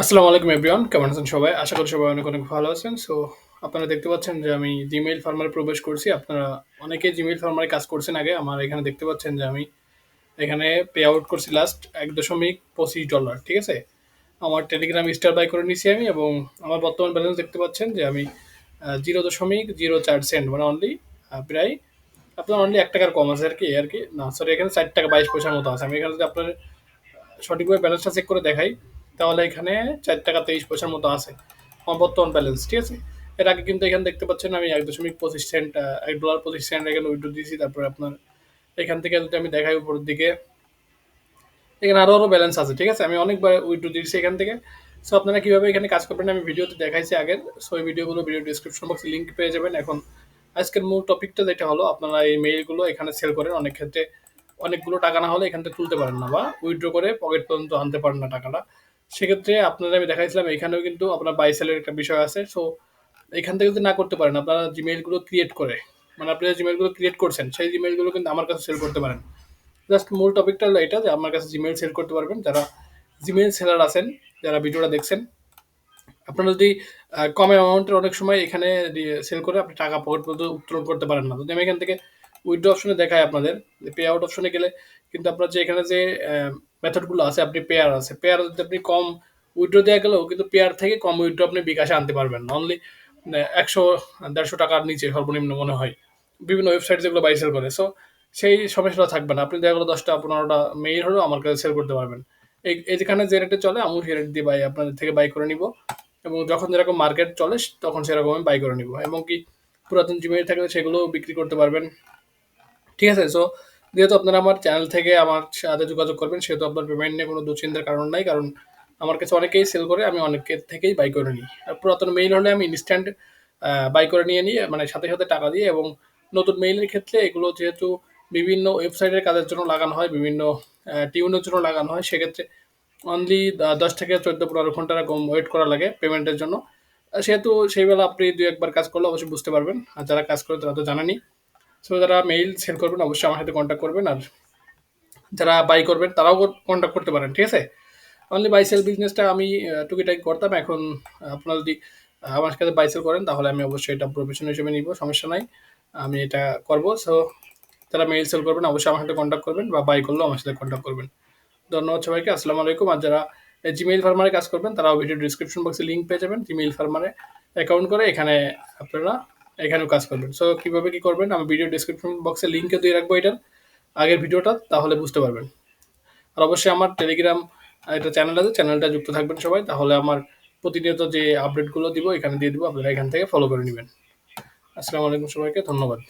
আসসালামু আলাইকুম এভরিওয়ান কেমন আছেন সবাই? আশা করি সবাই অনেক অনেক ভালো আছেন। সো আপনারা দেখতে পাচ্ছেন যে আমি জিমেইল ফার্মারে প্রবেশ করছি। আপনারা অনেকে জিমেইল ফার্মারে কাজ করছেন আগে। আমার এখানে দেখতে পাচ্ছেন যে আমি এখানে পে আউট করছি লাস্ট এক দশমিক পঁচিশ ডলার ঠিক আছে? আমার টেলিগ্রাম স্টার বাই করে নিয়েছি আমি এবং আমার বর্তমান ব্যালেন্স দেখতে পাচ্ছেন যে আমি জিরো দশমিক জিরো চার সেন্ট মানে অনলি প্রায়, আপনার অনলি এক টাকার কম আছে আর কি আর কি। না সরি এখানে ষাট টাকা বাইশ পয়সার মতো আছে। আমি এখানে যদি আপনার সঠিকভাবে ব্যালেন্সটা চেক করে দেখাই। তাহলে এখানে চার টাকা তেইশ পয়সার মতো আছে। আমার বর্তমান ব্যালেন্স ঠিক আছে? এর আগে কিন্তু এখানে দেখতে পাচ্ছেন আমি এক দশমিক পঁচিশ সেন্ট এক ডলার পঁচিশ সেন্ট এখানে উইড্রো দিয়েছি। তারপরে আপনার এখান থেকে যদি আমি দেখাই উপরের দিকে, এখানে আরও আরও ব্যালেন্স আছে, ঠিক আছে? আমি অনেকবার উইড্রো দিয়েছি এখান থেকে। সো আপনারা কীভাবে এখানে কাজ করবেন আমি ভিডিওতে দেখাইছি আগের। সো এই ভিডিওগুলো ভিডিও ডিসক্রিপশন বক্সে লিঙ্ক পেয়ে যাবেন। এখন আজকের মূল টপিকটা যেটা হলো, আপনারা এই মেইলগুলো এখানে সেল করেন। অনেক ক্ষেত্রে অনেকগুলো টাকা না হলে এখান থেকে তুলতে পারেন না বা উইড্রো করে পকেট পর্যন্ত আনতে পারেন না টাকাটা। সেক্ষেত্রে আপনাদের আমি দেখাইছিলাম, এখানেও কিন্তু আপনার বাই বাইসেলের একটা বিষয় আছে। সো এখান থেকে যদি না করতে পারেন, আপনারা জিমেইলগুলো ক্রিয়েট করে মানে আপনি যে জিমেইলগুলো ক্রিয়েট করছেন, সেই জিমেইলগুলো কিন্তু আমার কাছে সেল করতে পারেন। জাস্ট মূল টপিকটা হলো এটা, যে আমার কাছে জিমেইল সেল করতে পারবেন। যারা জিমেইল সেলার আছেন, যারা ভিডিওটা দেখছেন, আপনারা যদি কম অ্যামাউন্টের অনেক সময় এখানে সেল করে আপনি টাকা পকেট পর্যন্ত উত্তোলন করতে পারেন না। যদি আমি এখান থেকে উইথড্র অপশনে দেখায় আপনাদের পে আউট অপশনে গেলে কিন্তু আপনার যে এখানে যে মেথডগুলো আছে, আপনি পেয়ার আছে। পেয়ার যদি আপনি কম উইড্রো দেওয়া গেলেও কিন্তু পেয়ার থেকে কম উইড্রো আপনি বিকাশে আনতে পারবেন। অনলি একশো, দেড়শো টাকার নিচে সর্বনিম্ন মনে হয়। বিভিন্ন ওয়েবসাইট যেগুলো বাই সেল করে। সো সেই সমস্যাটা থাকবে না। আপনি দেখা গেলো দশটা, পনেরোটা মেইল হলেও আমার কাছে সেল করতে পারবেন। এই যেখানে যে রেটে চলে, আমি সেই রেট দিয়ে বাই আপনাদের থেকে বাই করে নিব। এবং যখন যেরকম মার্কেট চলে, তখন সেরকম আমি বাই করে নিব। এবং কি পুরাতন জিমেইল থাকলে সেগুলো বিক্রি করতে পারবেন। ঠিক আছে? সো যেহেতু আপনারা আমার চ্যানেল থেকে আমার সাথে যোগাযোগ করবেন, সেহেতু আপনার পেমেন্ট নিয়ে কোনো দুশ্চিন্তার কারণ নাই, কারণ আমার কাছে অনেকেই সেল করে, আমি অনেকের থেকেই বাই করে নিই। আর পুরাতন মেইল হলে আমি ইনস্ট্যান্ট বাই করে নিয়ে নিই মানে সাথে সাথে টাকা দিয়ে এবং নতুন মেইলের ক্ষেত্রে এগুলো যেহেতু বিভিন্ন ওয়েবসাইটের কাজের জন্য লাগানো হয়, বিভিন্ন টিউনের জন্য লাগানো হয়, সেক্ষেত্রে অনলি দশ থেকে চোদ্দ, পনেরো ঘণ্টার কম ওয়েট করা লাগে পেমেন্টের জন্য। সেহেতু সেই বেলা আপনি দু একবার কাজ করলে অবশ্যই বুঝতে পারবেন। আর যারা কাজ করে তারা তো জানানি সো যারা মেইল সেল করবেন, অবশ্যই আমার সাথে কন্ট্যাক্ট করবেন। আর যারা বাই করবেন, তারাও কন্ট্যাক্ট করতে পারেন, ঠিক আছে? অনলি বাই সেল বিজনেসটা আমি টুকিটাকি করতাম। এখন আপনারা যদি আমার কাছে বাই সেল করেন, তাহলে আমি অবশ্যই এটা প্রফেশন হিসেবে নিব, সমস্যা নাই। আমি এটা করব। সো যারা মেইল সেল করবেন, অবশ্যই আমার সাথে কন্ট্যাক্ট করবেন বা বাই করলেও আমার সাথে কন্ট্যাক্ট করবেন। ধন্যবাদ সবাইকে, আসসালামু আলাইকুম। আর যারা জিমেইল ফার্মারে কাজ করবেন, তারাও ভিডিও ডিসক্রিপশন বক্সে লিঙ্ক পেয়ে যাবেন জিমেইল ফার্মারে অ্যাকাউন্ট করে এখানে আপনারা এখানেও কাজ করবেন। সো কীভাবে কী করবেন? আমি ভিডিও ডিসক্রিপশন বক্সে লিঙ্কে দিয়ে রাখব এটার আগের ভিডিওটা, তাহলে বুঝতে পারবেন। আর অবশ্যই আমার টেলিগ্রাম একটা চ্যানেল আছে চ্যানেলটা যুক্ত থাকবেন সবাই। তাহলে আমার প্রতিনিয়ত যে আপডেটগুলো দিব, এখানে দিয়ে দিব। আপনারা এখান থেকে ফলো করে নেবেন। আসসালামু আলাইকুম সবাইকে, ধন্যবাদ।